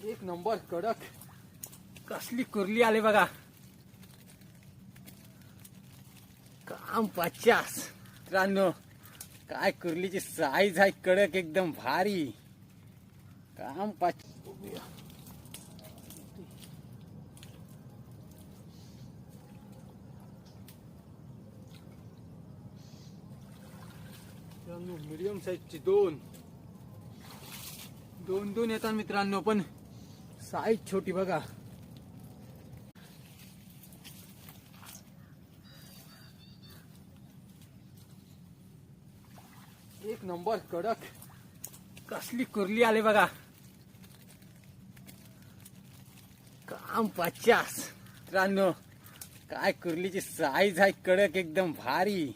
एक नंबर कडक. कसली कुर्ली आली बघा. काम पचास. मित्रांनो काय कुर्लीची साईज आहे कडक एकदम भारी. काम पाच मिडियम साईजची दोन दोन. दोन येतात मित्रांनो पण साईज छोटी बघा. एक नंबर कडक. कसली कुर्ली आली बघा. काम पचास मित्रांनो काय कुर्लीची साईज आहे कडक एकदम भारी.